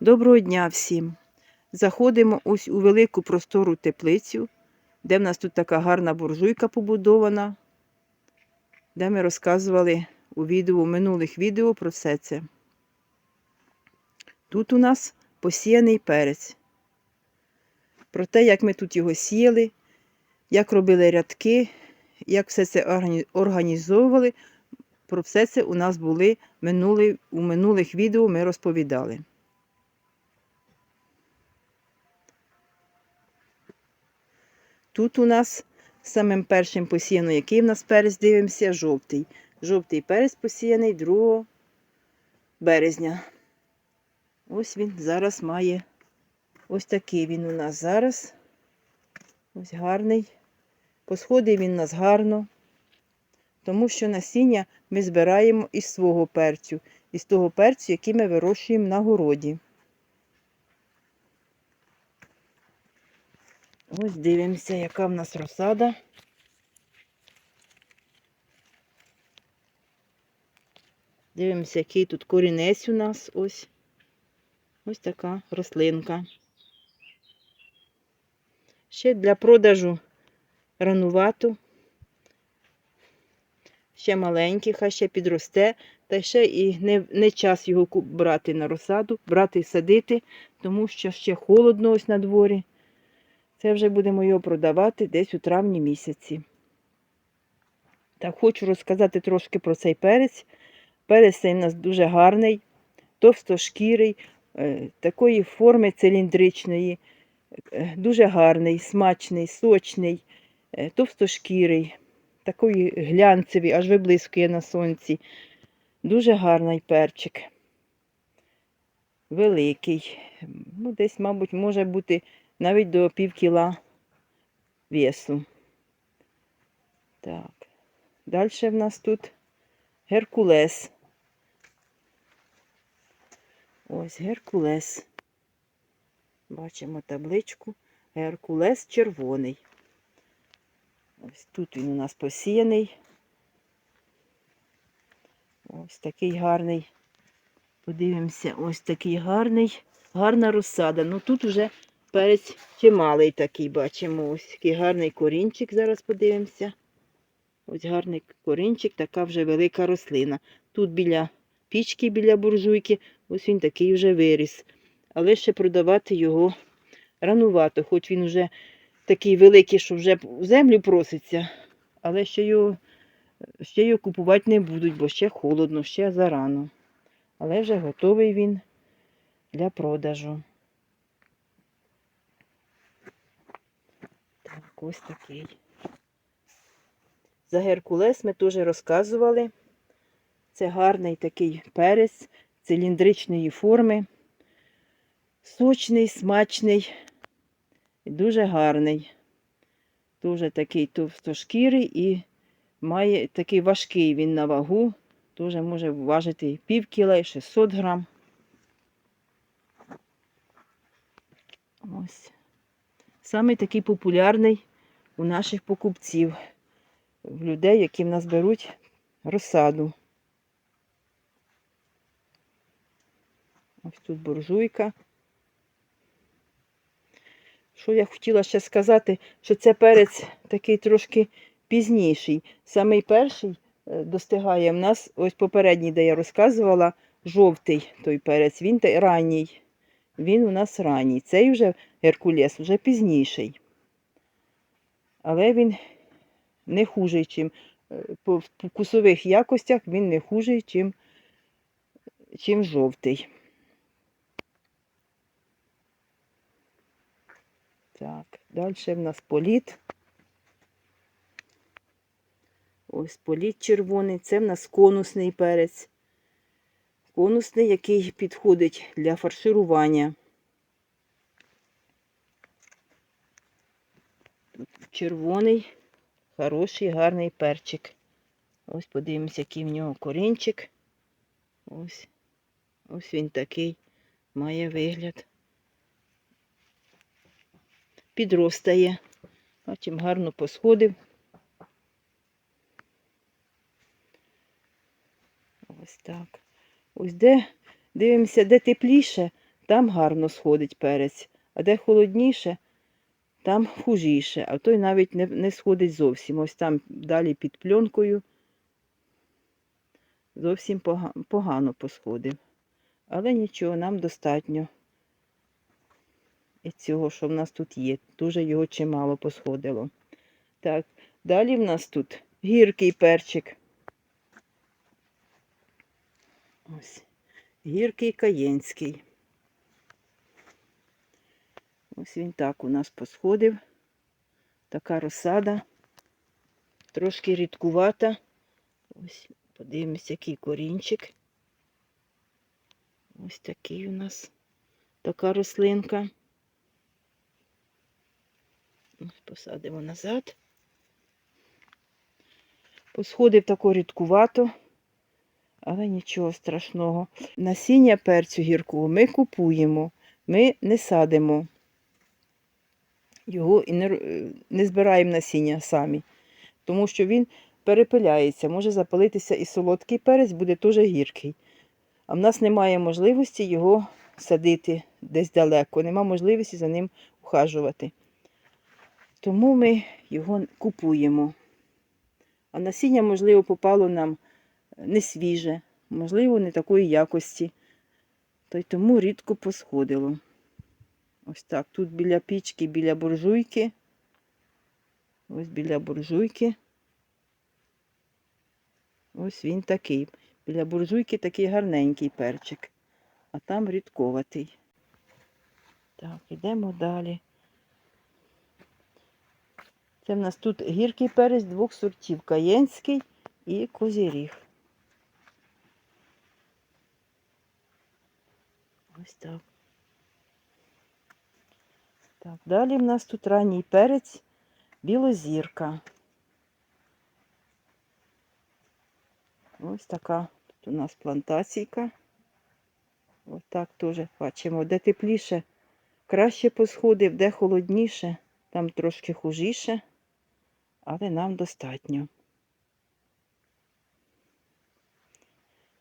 Доброго дня всім! Заходимо ось у велику простору теплицю, де в нас тут така гарна буржуйка побудована, де ми розказували у відео, у минулих відео про все це. Тут у нас посіяний перець. Про те, як ми тут його сіяли, як робили рядки, як все це організовували, про все це у нас були минулі, у минулих відео ми розповідали. Тут у нас самим першим посіяно, який в нас перець дивимося, жовтий. Жовтий перець посіяний 2 березня. Ось він зараз має ось такий він у нас зараз. Ось гарний. Посходив він у нас гарно, тому що насіння ми збираємо із свого перцю, із того перцю, який ми вирощуємо на городі. Ось дивимося, яка в нас розсада. Дивимося, який тут корінець у нас ось. Ось така рослинка. Ще для продажу ранувато. Ще маленький, хай ще підросте, та ще і не, не час його брати на розсаду, брати і садити, тому що ще холодно ось на дворі. Це вже будемо його продавати десь у травні місяці. Так, хочу розказати трошки про цей перець. Перець цей у нас дуже гарний, товстошкірий, е, такої форми циліндричної, е, дуже гарний, смачний, сочний, е, товстошкірий, такий глянцевий, аж виблискує на сонці. Дуже гарний перчик. Великий. Ну, десь, мабуть, може бути навіть до пів кіла весу. Так. Далі в нас тут Геркулес. Ось Геркулес. Бачимо табличку. Геркулес червоний. Ось тут він у нас посіяний. Ось такий гарний. Подивимося, ось такий гарний, гарна розсада. Ну тут вже перець чималий такий, бачимо. Ось такий гарний корінчик. Зараз подивимося. Ось гарний корінчик, така вже велика рослина. Тут біля пічки, біля буржуйки, ось він такий вже виріс. Але ще продавати його ранувато, хоч він вже такий великий, що вже в землю проситься. Але ще його, ще його купувати не будуть, бо ще холодно, ще зарано. Але вже готовий він для продажу. Ось такий. За Геркулес ми теж розказували. Це гарний такий перець циліндричної форми. Сочний, смачний, і дуже гарний. Дуже такий товстошкірий і має такий важкий він на вагу. Дуже може важити пів кіла, і 600 грам. Ось. Саме такий популярний у наших покупців в людей, які в нас беруть розсаду. Ось тут буржуйка. Що я хотіла ще сказати, що це перець такий трошки пізніший. Самий перший е, достигає в нас, ось попередній, де я розказувала, жовтий той перець, він ранній. Він у нас ранній. Цей вже Геркулес, вже пізніший. Але він не хужий, чим е, по вкусових якостях він не хужий, чим, чим жовтий. Так, далі в нас політ. Ось політ червоний. Це в нас конусний перець. Конусний, який підходить для фарширування. Червоний, хороший, гарний перчик. Ось подивимося, який в нього корінчик. Ось, ось він такий має вигляд. Підростає. Бачимо, гарно посходив. Ось так. Ось де дивимося, де тепліше, там гарно сходить перець, а де холодніше, там хужіше, а той навіть не, не сходить зовсім. Ось там далі під пленкою зовсім пога- погано посходив. Але нічого, нам достатньо. І цього, що в нас тут є. Дуже його чимало посходило. Так, далі в нас тут гіркий перчик. Ось. Гіркий каєнський. Ось він так у нас посходив. Така розсада. Трошки рідкувата. Ось подивимось, який корінчик. Ось такий у нас така рослинка. Посадимо назад. Посходив тако рідкувато, але нічого страшного. Насіння перцю гіркого ми купуємо, ми не садимо його і не, е, не збираємо насіння самі, тому що він перепиляється, може запалитися і солодкий перець, буде теж гіркий. А в нас немає можливості його садити десь далеко, нема можливості за ним ухажувати. Тому ми його купуємо. А насіння, можливо, попало нам не свіже, можливо, не такої якості. То й тому рідко посходило. Ось так. Тут біля пічки, біля буржуйки. Ось біля буржуйки. Ось він такий. Біля буржуйки такий гарненький перчик, а там рідковатий. Так, йдемо далі. Це в нас тут гіркий перець двох сортів каєнський і козіріг. Ось так. Так, далі в нас тут ранній перець білозірка. Ось така тут у нас плантаційка. Ось так теж бачимо, де тепліше, краще посходив, де холодніше, там трошки хужіше, але нам достатньо.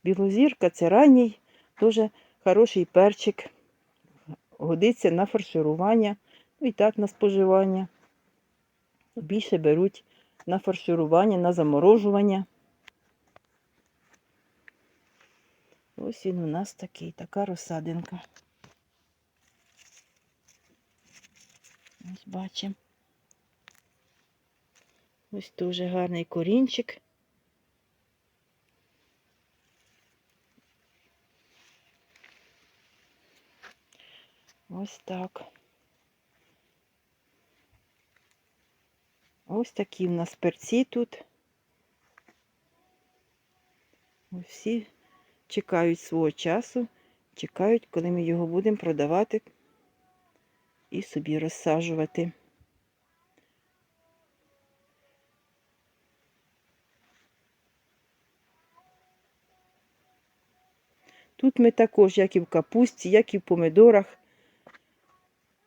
Білозірка це ранній, дуже хороший перчик. Годиться на фарширування, і так на споживання. Більше беруть на фарширування, на заморожування. Ось він у нас такий, така розсадинка. Ось бачимо. Ось дуже гарний корінчик. Ось так. Ось такі в нас перці тут. Всі чекають свого часу, чекають, коли ми його будемо продавати і собі розсаджувати. Тут ми також, як і в капусті, як і в помидорах,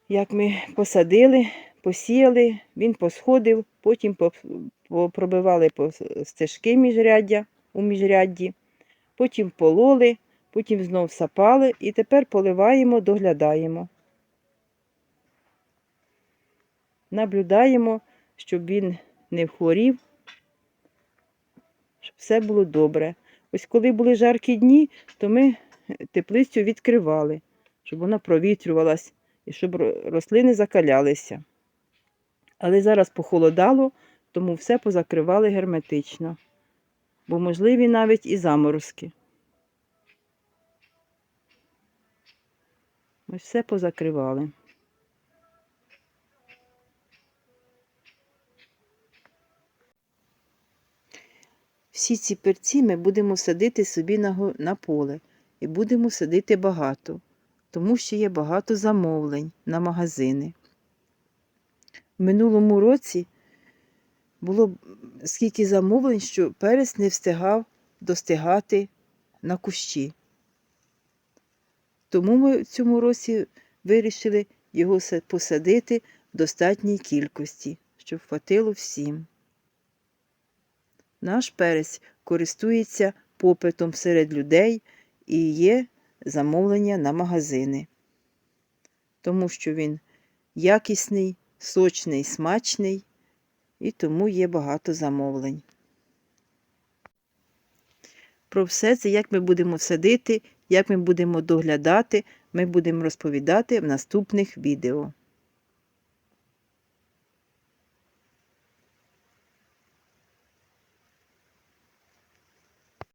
як ми посадили, посіяли, він посходив, потім по стежки міжряддя у міжрядді, потім пололи, потім знов сапали і тепер поливаємо, доглядаємо. Наблюдаємо, щоб він не хворів, щоб все було добре. Ось коли були жаркі дні, то ми теплицю відкривали, щоб вона провітрювалась і щоб рослини закалялися. Але зараз похолодало, тому все позакривали герметично, бо можливі навіть і заморозки. Ось все позакривали. Всі ці перці ми будемо садити собі на поле і будемо садити багато, тому що є багато замовлень на магазини. В минулому році було скільки замовлень, що перець не встигав достигати на кущі. Тому ми в цьому році вирішили його посадити в достатній кількості, щоб хватило всім. Наш перець користується попитом серед людей і є замовлення на магазини. тому що він якісний, сочний, смачний, і тому є багато замовлень. Про все це, як ми будемо садити, як ми будемо доглядати, ми будемо розповідати в наступних відео.